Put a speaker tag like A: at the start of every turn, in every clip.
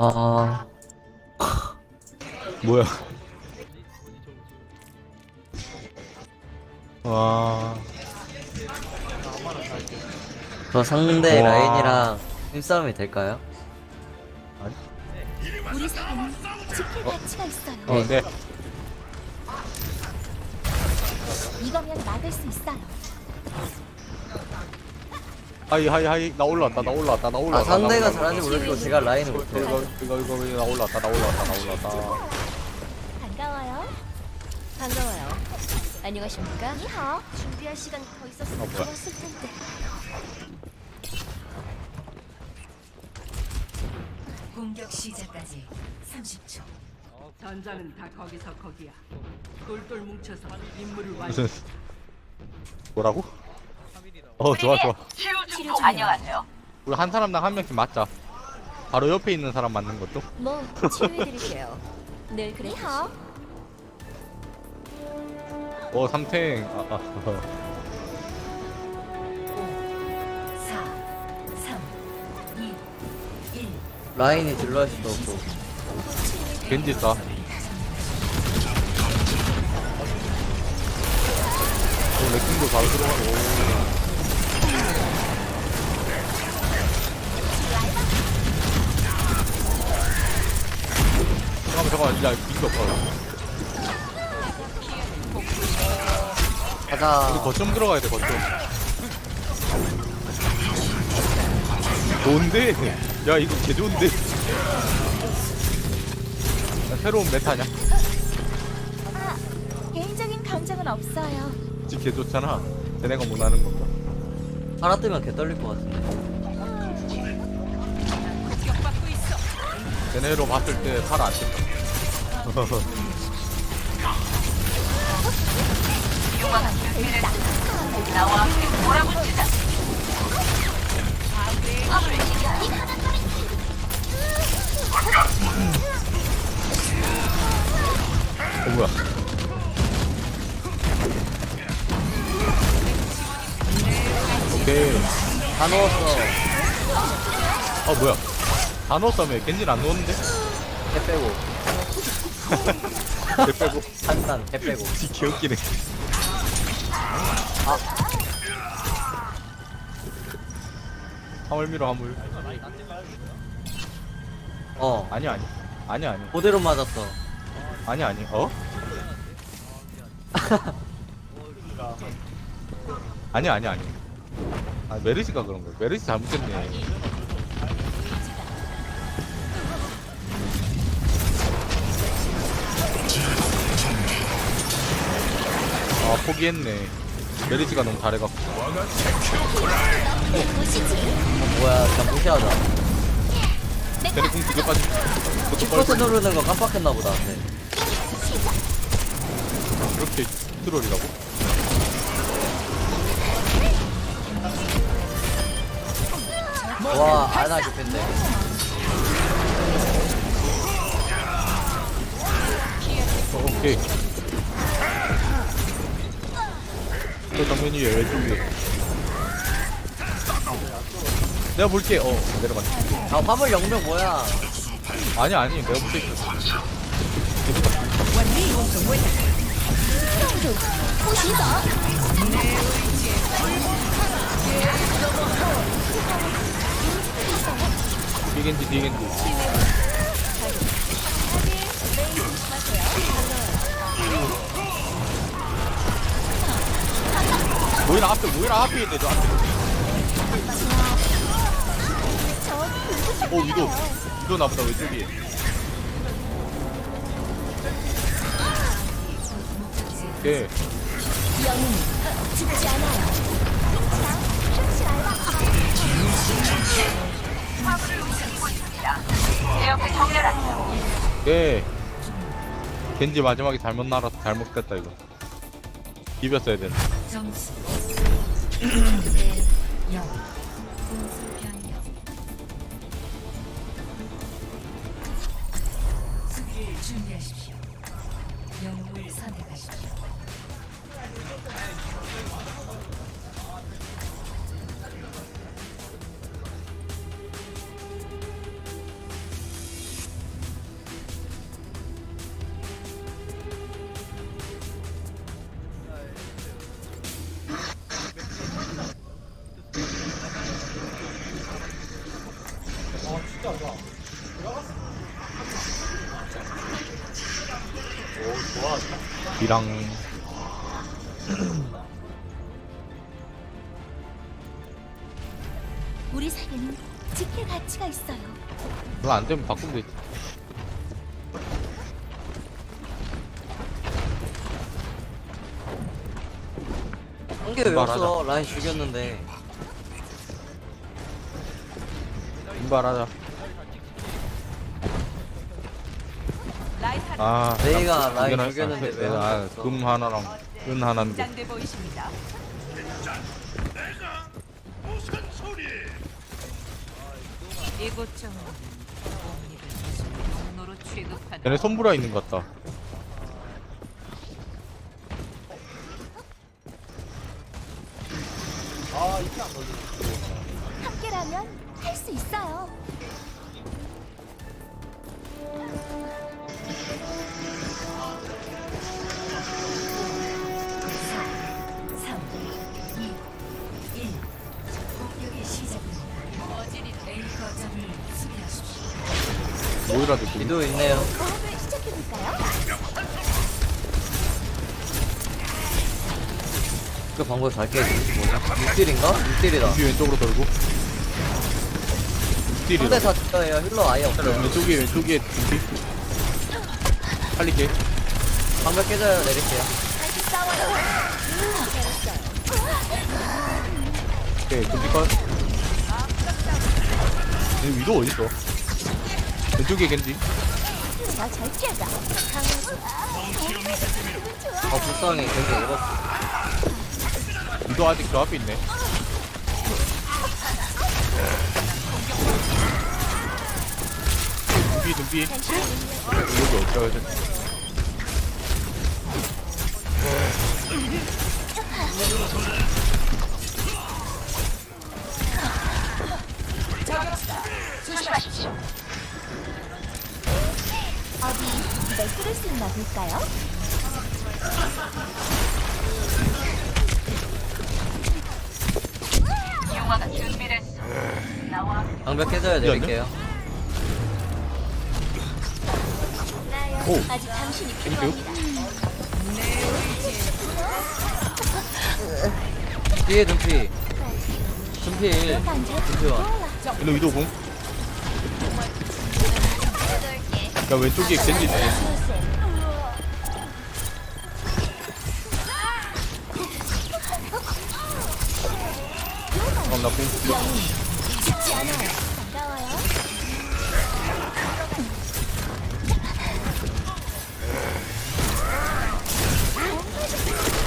A: 아
B: 뭐야? 와.
A: 저 상대
B: 와.
A: 라인이랑 힘싸움이 될까요?
C: 우리 사이는 지킬 가치가 있어요.
B: 어, 네.
C: 이거면 막을 수 있어요.
B: 하이 하이 하이 나 올라왔다 나 올라왔다
A: 나아
B: 올라왔다.
A: 상대가
B: 나
A: 잘하는지 모르겠고 제가 라인을
B: 이거
A: 못해요
B: 이거 이거 이거 나 올라왔다 나 올라왔다 나 올라왔다.
C: 반가워요. 반가워요. 안녕하십니까? 니하오. 준비할 시간 더 있었으면
B: 어, 뭐야?
C: 좋았을 텐데.
D: 공격 시작까지 30초.
E: 전장은 다 거기서 거기야. 똘똘 뭉쳐서 임무를 완.
B: 무슨 뭐라고? 어 좋아 좋아.
C: 치료 중. 안녕하세요.
B: 우리 한 사람당 한 명씩 맞자. 바로 옆에 있는 사람 맞는 것도.
C: 뭐 치료해드릴게요. 늘 그래. 니하오.
B: 어 삼탱. 아, 아.
D: 4, 3, 2, 1.
A: 라인이 딜러할 수도 없고
B: 겐지 싸. 오, 레킹도 바로 들어가고. 잠깐만, 잠깐만, 야, 이거 없어. 우리
A: 가자
B: 거점 들어가야 돼, 거점. 좋은데? 야, 이거 개 좋은데? 야, 새로운 메타냐?
C: 아, 개인적인 감정은 없어요.
B: 지금 개 좋잖아. 쟤네가 못 하는 건가?
A: 하나 뜨면 개 떨릴 것 같은데
B: 쟤네로 봤을 때 팔안 뜬다. 어 뭐야? 오케이.
A: 다 넣었어
B: 아 뭐야? 다 넣었다며? 겐지는 안 넣었는데?
A: 개 빼고
B: 개 빼고.
A: 한단 개 빼고
B: 지 개웃기네.
A: 아
B: 화물 밀어 화물.
A: 어
B: 아니 아니. 아니 아니.
A: 그대로 맞았어
B: 아니 아니. 어? 아니 아니 아니. 아 메르시가 그런 거야. 메르시 잘못했네. 포기했네. 메르시가 너무 잘해갖고.
A: 어, 뭐야 그냥 무시하자
B: 쟤네 궁 두개 빠지. 그것도
A: 누르는 거 깜빡했나 보다 네.
B: 그렇게 트롤이라고?
A: 와 아나 개팬데
B: 어, 오케이. 저 정면이 왼쪽에. 내가 볼게. 어, 내려갔네.
A: 아 화물 영명 뭐야
B: 아니, 아니, 내가 볼게. 뒤겐지, 뒤겐지. 모이라 앞에, 모이라 앞에 있네, 저 앞에. 어, 위도. 위도 나보다 왼쪽이.
C: 않아요.
B: 예. 겐지 마지막에 잘못 날아서 잘못 됐다 이거. 비볐어야 되는.
D: 점수 1대 0. 공수 변경. 수비를 준비하십시오. 영웅을 선택하십시오.
B: 겐지랑
C: 우리 사이에는 지킬 가치가 있어요.
B: 그거 안 되면 바꾸면 되지.
A: 한개 왜
B: 말하자.
A: 없어? 라인 죽였는데.
B: 분발하자. 아,
A: 내가 라인
B: 이겨놨어.
A: 죽였는데 왜
B: 아,
A: 안 죽였어?
B: 금 하나랑 은 하나인데.
E: 장돼 보이십니다. 이곳 취급하는
B: 얘네 손브라 있는 것 같다.
C: 함께라면 할 수 있어요.
B: 모이라 느낌.
A: 기도 있네요. 그 방법 잘 깨지. 뭐냐? 6딜인가? 6딜이다.
B: 뒤 왼쪽으로 돌고. 딜이다.
A: 다 죽어요. 힐러 아예 없어요.
B: 왼쪽에 왼쪽에 준비. 살릴게.
A: 방벽 깨져요. 내릴게요.
B: 오케이, 준비 컷. 얘 위도 어딨어? 왼쪽에 겐지.
C: 나잘. 강하고.
A: 아 불쌍해. 괜히 읽었어.
B: 위도 아직 저 앞에 있네. 준비, 준비. 여기 어디가 여기.
C: 어디 내 뚫을 수 있나 볼까요?
A: 방벽 깨져요. 내릴게요.
B: 오.
C: 아직 당신이. 필요합니다.
A: 뒤에 눈피. 눈피 1.
C: 반전.
A: 눈피 원.
B: 일로 위도 공. 야, 왼쪽에 겐지 있네. 그럼 나 공.
C: 죽지 않아요. 반가워요.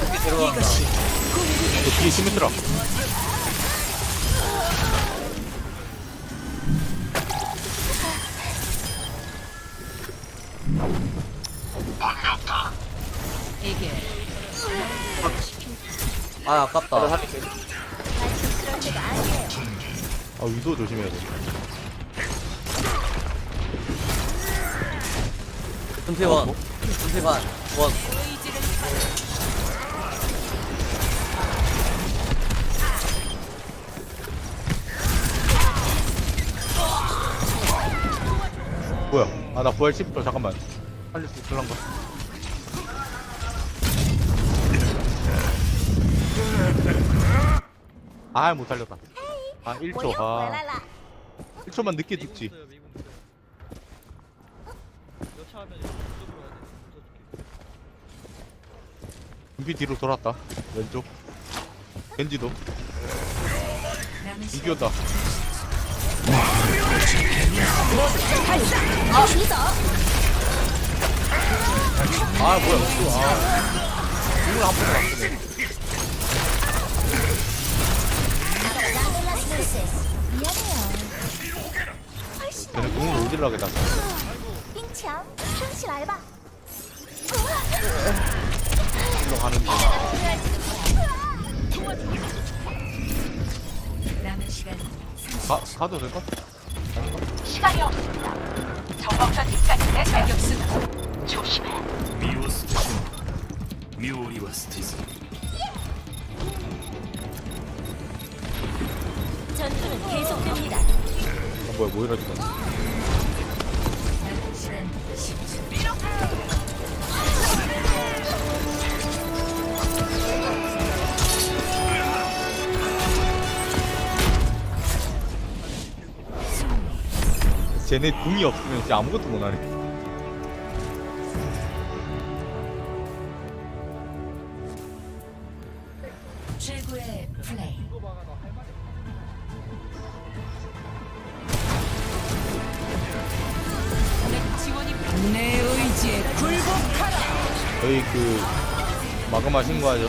A: 눈피 들어간다.
B: 너 뒤에 시메트라.
E: 이게
A: 아 아깝다.
C: 아니에요.
B: 아, 위도 조심해야 돼.
A: 눈피 원. 눈피 반. 원.
B: 뭐야? 아, 나 부활 10초. 잠깐만. 살릴 수 있을란가? 아, 못 살렸다. 아, 1초.
C: 뭐야?
B: 아,
C: 랄랄라.
B: 1초만 늦게 죽지. 준비 뒤로 돌았다. 왼쪽. 겐지도. 이겼다. 아, 뭐야. 또, 아. 이걸 한 번도 안 쓰네.
C: 미안해요. 훨씬
B: 쟤네 공을 어디로 하겠다.
C: 빙참. 현실 알바.
B: 일로 가는 중.
D: 남은 시간
B: 가, 가도 될까?
E: 저격수다.
F: 身を捨てても妙理は捨てず
C: 전투는 계속됩니다.
B: 아, 뭐야 뭐 이러지? 쟤네 궁이 없으면 진짜 아무것도 못하네.
D: 최고의 플레이.
E: 굴복하라.
B: 저희 그 마그마 신고하죠